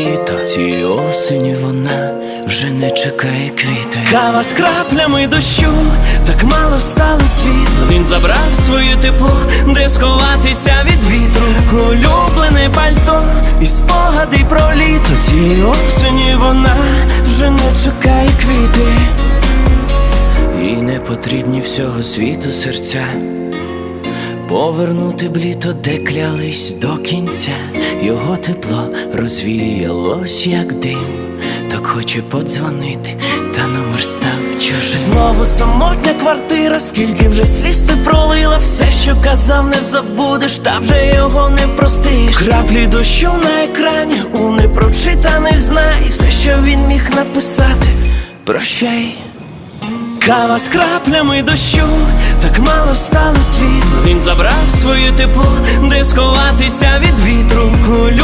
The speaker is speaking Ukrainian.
літо Цієї осені вона вже не чекає квіти. Кава з краплями дощу, так мало стало світла Він забрав своє тепло, де сховатися від вітру. Улюблене пальто і спогади про літо. Цієї осені вона вже не чекає квіти. І не потрібні всього світу серця. Повернути б літо, де клялись до кінця, його тепло розвіялось, як дим, так хоче подзвонити, та номер став чужим. Знову самотня квартира, скільки вже сліз ти пролила, все, що казав, не забудеш, та вже його не простиш. Краплі дощу на екрані, у непрочитаних знай, все, що він міг написати, прощай. Кава з краплями дощу, так мало стало світло Він забрав своє тепло, де сховатися від вітру. І